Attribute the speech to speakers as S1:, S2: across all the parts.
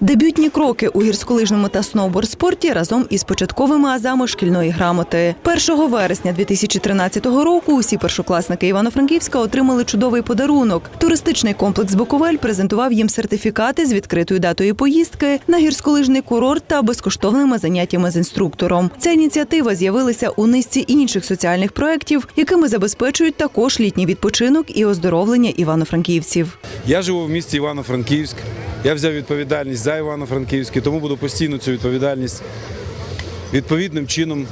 S1: Дебютні кроки у гірськолижному та сноуборд-спорті разом із початковими азами шкільної грамоти. 1 вересня 2013 року усі першокласники Івано-Франківська отримали чудовий подарунок. Туристичний комплекс Буковель презентував їм сертифікати з відкритою датою поїздки на гірськолижний курорт та безкоштовними заняттями з інструктором. Ця ініціатива з'явилася у низці інших соціальних проєктів, якими забезпечують також літній відпочинок і оздоровлення івано-франківців.
S2: Я живу в місті Івано-Франківськ. Я взяв відповідальність за Івано-Франківський, тому буду постійно цю відповідальність відповідним чином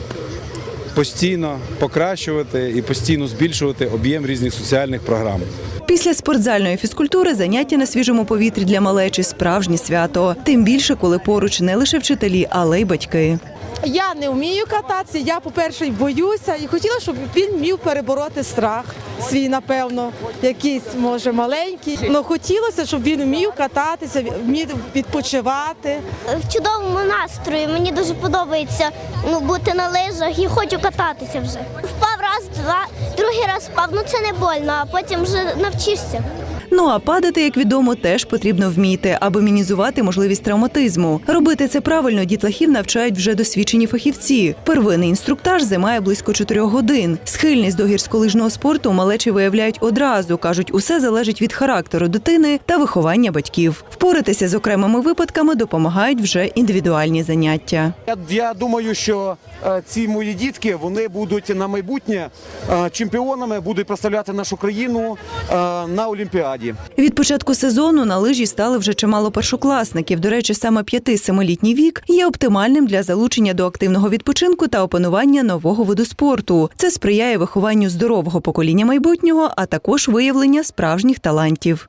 S2: постійно покращувати і постійно збільшувати об'єм різних соціальних програм.
S1: Після спортзальної фізкультури заняття на свіжому повітрі для малечі справжнє свято. Тим більше, коли поруч не лише вчителі, але й батьки.
S3: Я не вмію кататися. Я, по-перше, боюся і хотіла, щоб він вмів перебороти страх свій, напевно, якийсь може маленький. Ну хотілося, щоб він вмів кататися, вмів відпочивати.
S4: в чудовому настрої. Мені дуже подобається ну, бути на лижах і хочу кататися вже. Впав раз, два, другий раз впав. Ну це не больно, а потім вже навчишся.
S1: Ну а падати, як відомо, теж потрібно вміти, аби мінізувати можливість травматизму. Робити це правильно дітлахів навчають вже досвідчені фахівці. Первинний інструктаж займає близько 4 годин. Схильність до гірськолижного спорту малечі виявляють одразу. кажуть, усе залежить від характеру дитини та виховання батьків. Впоратися з окремими випадками допомагають вже індивідуальні заняття.
S5: Я, я думаю, що е, ці мої дітки вони будуть на майбутнє е, чемпіонами, будуть представляти нашу країну е, на Олімпіаді.
S1: Від початку сезону на лижі стали вже чимало першокласників. До речі, саме 5-7-літній вік є оптимальним для залучення до активного відпочинку та опанування нового виду спорту. Це сприяє вихованню здорового покоління майбутнього, а також виявлення справжніх талантів.